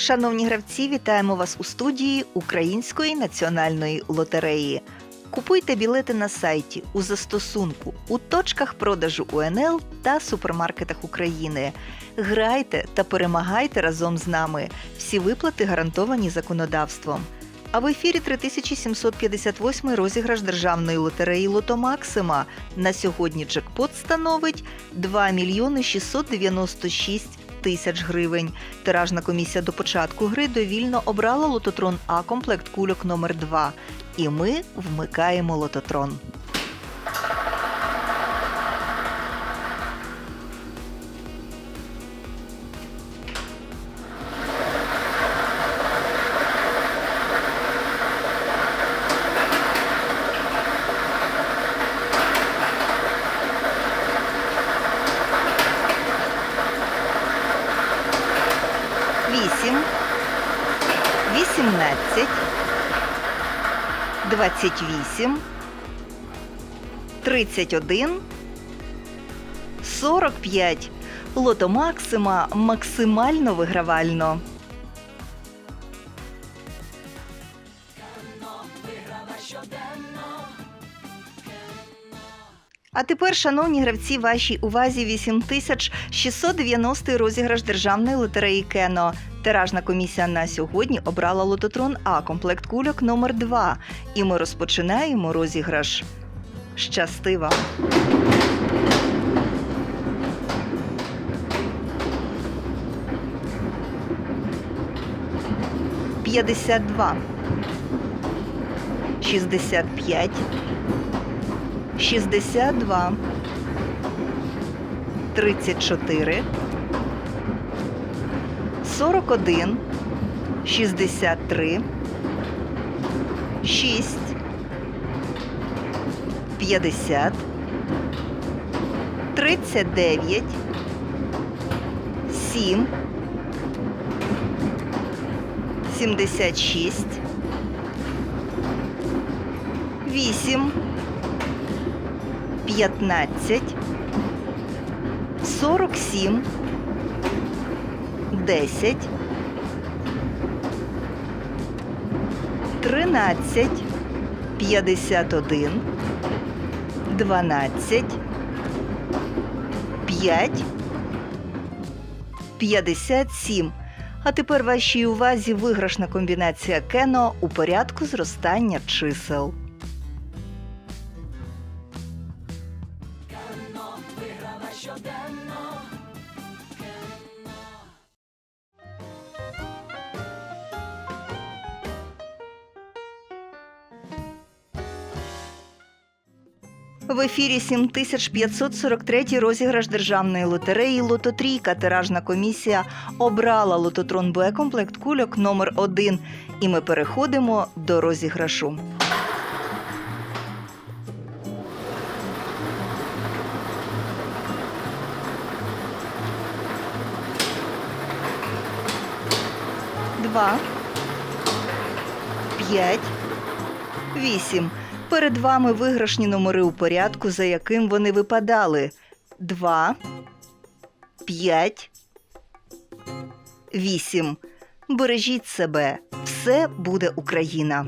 Шановні гравці, вітаємо вас у студії Української національної лотереї. Купуйте білети на сайті, у застосунку, у точках продажу УНЛ та супермаркетах України. Грайте та перемагайте разом з нами. Всі виплати гарантовані законодавством. А в ефірі 3758 розіграш державної лотереї Лото Максима. На сьогодні джекпот становить 2 мільйони 696 тисяч гривень. Тиражна комісія до початку гри довільно обрала лототрон А комплект кульок номер 2 І ми вмикаємо лототрон. Вісім, вісімнадцять, двадцять вісім, тридцять один, сорок п'ять. Лото Максима максимально вигравально. А тепер, шановні гравці, вашій увазі 8690 розіграш державної лотереї Кено. Тиражна комісія на сьогодні обрала лототрон А комплект кульок номер 2 І ми розпочинаємо розіграш. Щасти вам! П'ятдесят два. Шістдесят п'ять. 62 34 41 63 6 50 39 7 76 8 15, 47, 10, 13, 51, 12, 5, 57. А тепер вашій увазі виграшна комбінація Кено у порядку зростання чисел. В ефірі 7543 розіграш державної лотереї Лототрійка. Тиражна комісія обрала лототрон Б комплект кульок номер 1 І ми переходимо до розіграшу. Два. П'ять. Вісім. Перед вами виграшні номери у порядку, за яким вони випадали: 2, 5, 8. Бережіть себе. Все буде Україна.